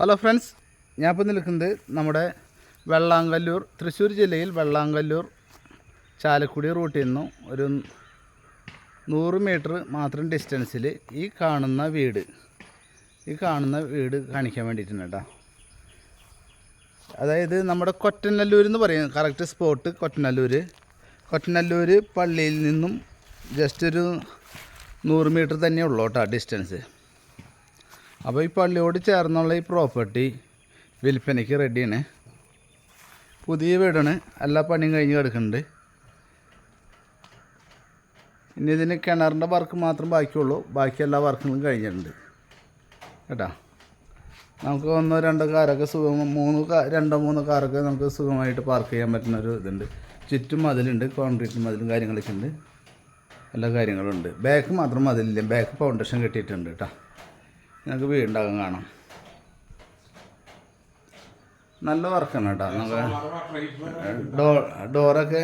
Hello friends ഞാൻ ഇപ്പോൾ നിൽക്കുന്നത് നമ്മുടെ വെള്ളാങ്കല്ലൂർ തൃശ്ശൂർ ജില്ലയിൽ വെള്ളാങ്കല്ലൂർ ചാലക്കുടി റൂട്ടിൽ നിന്നും ഒരു നൂറ് മീറ്റർ മാത്രം ഡിസ്റ്റൻസിൽ ഈ കാണുന്ന വീട് ഈ കാണുന്ന വീട് കാണിക്കാൻ വേണ്ടിയിട്ടുണ്ട് അതായത് നമ്മുടെ കൊറ്റനല്ലൂർ എന്ന് പറയും. കറക്റ്റ് സ്പോട്ട് കൊറ്റനല്ലൂർ കൊറ്റനല്ലൂർ പള്ളിയിൽ നിന്നും ജസ്റ്റ് ഒരു നൂറ് മീറ്റർ തന്നെ ഉള്ളൂ കേട്ടോ ഡിസ്റ്റൻസ് അപ്പോൾ ഈ പള്ളിയോട് ചേർന്നുള്ള ഈ പ്രോപ്പർട്ടി വിൽപ്പനയ്ക്ക് റെഡിയാണ് പുതിയ വീടാണ്. എല്ലാ പണിയും കഴിഞ്ഞ് കിടക്കുന്നുണ്ട്. ഇനി ഇതിന് കിണറിന്റെ വർക്ക് മാത്രം ബാക്കിയുള്ളൂ. ബാക്കി എല്ലാ വർക്കുകളും കഴിഞ്ഞിട്ടുണ്ട്. കേട്ടോ? നമുക്ക് ഒന്നോ രണ്ടോ കാറൊക്കെ സുഖം മൂന്ന് രണ്ടോ മൂന്നോ കാറൊക്കെ നമുക്ക് സുഖമായിട്ട് പാർക്ക് ചെയ്യാൻ പറ്റുന്ന ഒരു ഇതുണ്ട്. ചുറ്റും മതിലുണ്ട് കോൺക്രീറ്റ് മതിലും കാര്യങ്ങളൊക്കെ ഉണ്ട്. എല്ലാ കാര്യങ്ങളും ഉണ്ട്. ബാക്ക് മാത്രം മതിലില്ല. ബാക്ക് ഫൗണ്ടേഷൻ കെട്ടിയിട്ടുണ്ട് കേട്ടോ. നിങ്ങൾക്ക് വീടുണ്ടാകും കാണാം. നല്ല വർക്കാണ് കേട്ടോ. നമുക്ക് ഡോറൊക്കെ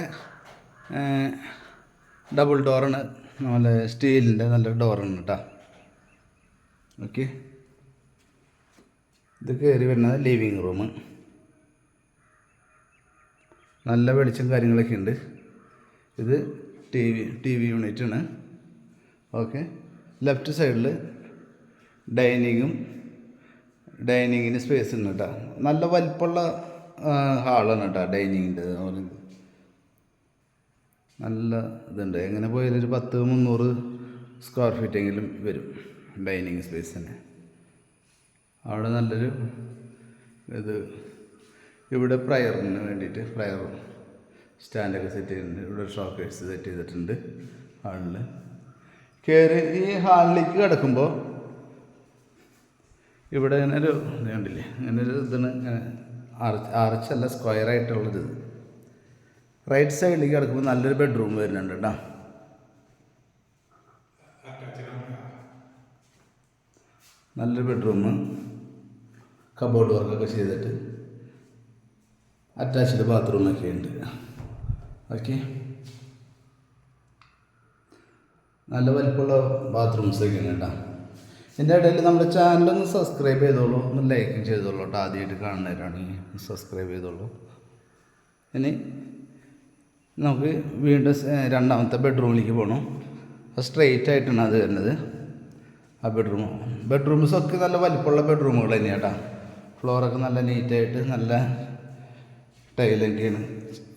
ഡബിൾ ഡോറാണ്. നല്ല സ്റ്റീലിന്റെ നല്ല ഡോറാണ് കേട്ടോ. ഓക്കെ. ഇത് കയറി വരുന്നത് ലിവിങ് റൂം. നല്ല വെളിച്ചം കാര്യങ്ങളൊക്കെ ഉണ്ട്. ഇത് ടി വി ടി വി യൂണിറ്റാണ്. ഓക്കെ. ലെഫ്റ്റ് സൈഡിൽ ഡൈനിങ്ങും ഡൈനിങ്ങിന് സ്പേസ് ഉണ്ട് കേട്ടോ നല്ല വലിപ്പമുള്ള ഹാളാണ് കേട്ടോ ഡൈനിങ്ങിന്റെ. നല്ല ഇതുണ്ട്. എങ്ങനെ പോയാലും ഒരു പത്ത് മുന്നൂറ് സ്ക്വയർ ഫീറ്റെങ്കിലും വരും ഡൈനിങ് സ്പേസ് തന്നെ അവിടെ നല്ലൊരു ഇത് ഇവിടെ പ്രയറിന് വേണ്ടിയിട്ട് പ്രയർ സ്റ്റാൻഡൊക്കെ സെറ്റ് ചെയ്തിട്ടുണ്ട്. ഇവിടെ ഷോക്കേഴ്സ് സെറ്റ് ചെയ്തിട്ടുണ്ട് ഹാളിൽ കയറി ഈ ഹാളിലേക്ക് കിടക്കുമ്പോൾ ഇവിടെ ഇങ്ങനെ ഒരു ഇത് കണ്ടില്ലേ? ഇങ്ങനെ ഇതാണ് ഇങ്ങനെ സ്ക്വയർ ആയിട്ടുള്ളൊരു ഇത് റൈറ്റ് സൈഡിലേക്ക് കിടക്കുമ്പോൾ നല്ലൊരു ബെഡ്റൂം വരുന്നുണ്ട് കേട്ടോ. നല്ലൊരു ബെഡ്റൂം കബോർഡ് വർക്കൊക്കെ ചെയ്തിട്ട് അറ്റാച്ച്ഡ് ബാത്റൂമൊക്കെ ഉണ്ട്. ഓക്കെ നല്ല വലിപ്പമുള്ള ബാത്റൂംസ് ഉണ്ട് കേട്ടോ. ഇതിന്റെ ഇടയിൽ നമ്മുടെ ചാനലൊന്ന് സബ്സ്ക്രൈബ് ചെയ്തോളൂ. ഒന്ന് ലൈക്കും ചെയ്തോളൂ കേട്ടോ. ആദ്യമായിട്ട് കാണുന്നവരാണെങ്കിൽ സബ്സ്ക്രൈബ് ചെയ്തോളൂ. ഇനി നമുക്ക് വീണ്ടും രണ്ടാമത്തെ ബെഡ്റൂമിലേക്ക് പോകണം സ്ട്രെയിറ്റ് ആയിട്ടാണ് അത് വരുന്നത്. ആ ബെഡ്റൂം ബെഡ്റൂംസ് ഒക്കെ നല്ല വലിപ്പമുള്ള ബെഡ്റൂമുകൾ തന്നെയാണ് കേട്ടോ. ഫ്ലോറൊക്കെ നല്ല നീറ്റായിട്ട് നല്ല ടൈലൊക്കെയാണ്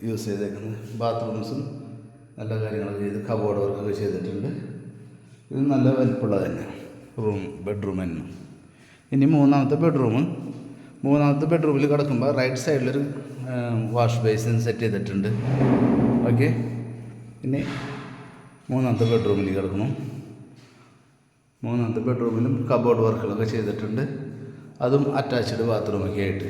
യൂസ് ചെയ്തേക്കുന്നത്. ബാത്റൂംസും നല്ല കാര്യങ്ങളൊക്കെ ചെയ്ത് കബോർഡ് വർക്കൊക്കെ ചെയ്തിട്ടുണ്ട്. ഇത് നല്ല വലിപ്പമുള്ളത് തന്നെ റൂം ബെഡ്റൂം തന്നെ. ഇനി മൂന്നാമത്തെ ബെഡ്റൂം മൂന്നാമത്തെ ബെഡ്റൂമിൽ കിടക്കുമ്പോൾ റൈറ്റ് സൈഡിലൊരു വാഷ് ബേസിൻ സെറ്റ് ചെയ്തിട്ടുണ്ട്. ഓക്കെ ഇനി മൂന്നാമത്തെ ബെഡ്റൂമിൽ കിടക്കുന്നു. മൂന്നാമത്തെ ബെഡ്റൂമിലും കബോർഡ് വർക്കുകളൊക്കെ ചെയ്തിട്ടുണ്ട്. അതും അറ്റാച്ച്ഡ് ബാത്റൂമൊക്കെ ആയിട്ട്.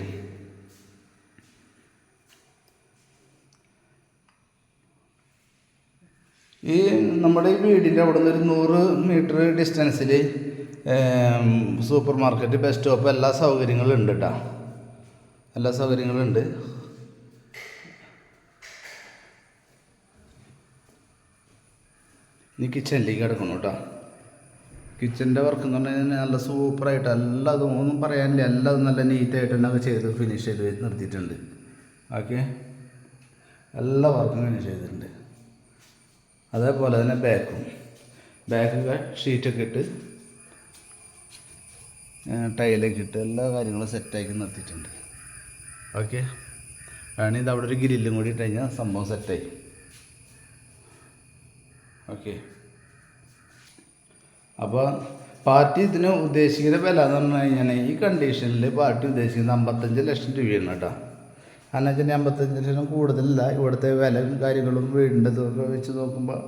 ഈ നമ്മുടെ ഈ വീടിന്റെ അവിടെ നിന്ന് ഒരു നൂറ് മീറ്റർ ഡിസ്റ്റൻസിൽ സൂപ്പർ മാർക്കറ്റ് ബസ് സ്റ്റോപ്പ് എല്ലാ സൗകര്യങ്ങളും ഉണ്ട് കേട്ടോ എല്ലാ സൗകര്യങ്ങളും ഉണ്ട്. ഇനി കിച്ചണിലേക്ക് കിടക്കണം കേട്ടോ കിച്ചന്റെ വർക്ക് എന്ന് പറഞ്ഞു കഴിഞ്ഞാൽ നല്ല സൂപ്പറായിട്ട് എല്ലാതും ഒന്നും പറയാനില്ല. എല്ലാതും നല്ല നീറ്റായിട്ട് തന്നെ ചെയ്ത് ഫിനിഷ് ചെയ്ത് നിർത്തിയിട്ടുണ്ട്. ഓക്കെ എല്ലാ വർക്കും ഫിനിഷ് ചെയ്തിട്ടുണ്ട്. അതേപോലെ തന്നെ ബാക്കും ബാക്കൊക്കെ ഷീറ്റൊക്കെ ഇട്ട് ടൈലൊക്കെ ഇട്ട് എല്ലാ കാര്യങ്ങളും സെറ്റാക്കി നിർത്തിയിട്ടുണ്ട്. ഓക്കെ വേണമെങ്കിൽ ഇത് അവിടെ ഒരു ഗ്രില്ലും കൂടി ഇട്ട് കഴിഞ്ഞാൽ സംഭവം സെറ്റായി ഓക്കെ അപ്പോൾ പാർട്ടി ഇതിന് ഉദ്ദേശിക്കുന്ന വില എന്ന് പറഞ്ഞു കഴിഞ്ഞാൽ ഈ കണ്ടീഷനിൽ പാർട്ടി ഉദ്ദേശിക്കുന്നത് അമ്പത്തഞ്ച് ലക്ഷം രൂപയാണ് കേട്ടോ. കാരണം വെച്ചാൽ അമ്പത്തഞ്ച് ലക്ഷം കൂടുതലല്ല. ഇവിടുത്തെ വിലയും കാര്യങ്ങളും വീടിന്റെ വെച്ച് നോക്കുമ്പോൾ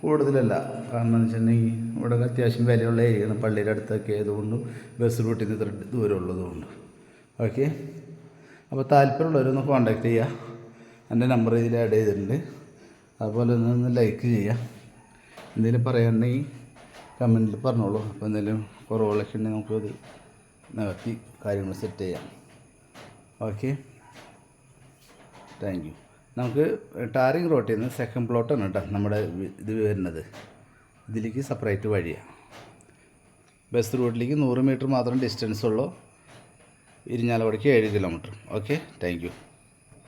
കൂടുതലല്ല. കാരണം എന്ന് വെച്ചിട്ടുണ്ടെങ്കിൽ ഇവിടെ അത്യാവശ്യം വിലയുള്ള ഏരിയയാണ് പള്ളിയുടെ അടുത്തൊക്കെ ആയതുകൊണ്ടും ബസ് റൂട്ടിൽ നിന്ന് ഇത്ര ദൂരം ഉള്ളതുകൊണ്ട്. ഓക്കെ? അപ്പോൾ താല്പര്യമുള്ളവരൊന്ന് കോൺടാക്ട് ചെയ്യുക എന്റെ നമ്പർ ഇതിൽ ആഡ് ചെയ്തിട്ടുണ്ട്. അതുപോലെ ഒന്ന് ലൈക്ക് ചെയ്യുക എന്തെങ്കിലും പറയാനുണ്ടെങ്കിൽ കമന്റിൽ പറഞ്ഞോളൂ. അപ്പോൾ എന്തെങ്കിലും കുറവുകളൊക്കെ ഉണ്ടെങ്കിൽ നമുക്കത് നികത്തി കാര്യങ്ങൾ സെറ്റ് ചെയ്യാം. ഓക്കെ? താങ്ക് യു നമുക്ക് ടാറിങ് റോട്ടിൽ നിന്ന് സെക്കൻഡ് പ്ലോട്ടാണ് കേട്ടോ നമ്മുടെ ഇത് വരുന്നത്. ഇതിലേക്ക് സെപ്പറേറ്റ് വഴിയാണ് ബസ് റൂട്ടിലേക്ക് നൂറ് മീറ്റർ മാത്രം ഡിസ്റ്റൻസ് ഉള്ളൂ. ഇരിഞ്ഞാലക്കുടയ്ക്ക് ഏഴ് കിലോമീറ്റർ ഓക്കെ താങ്ക്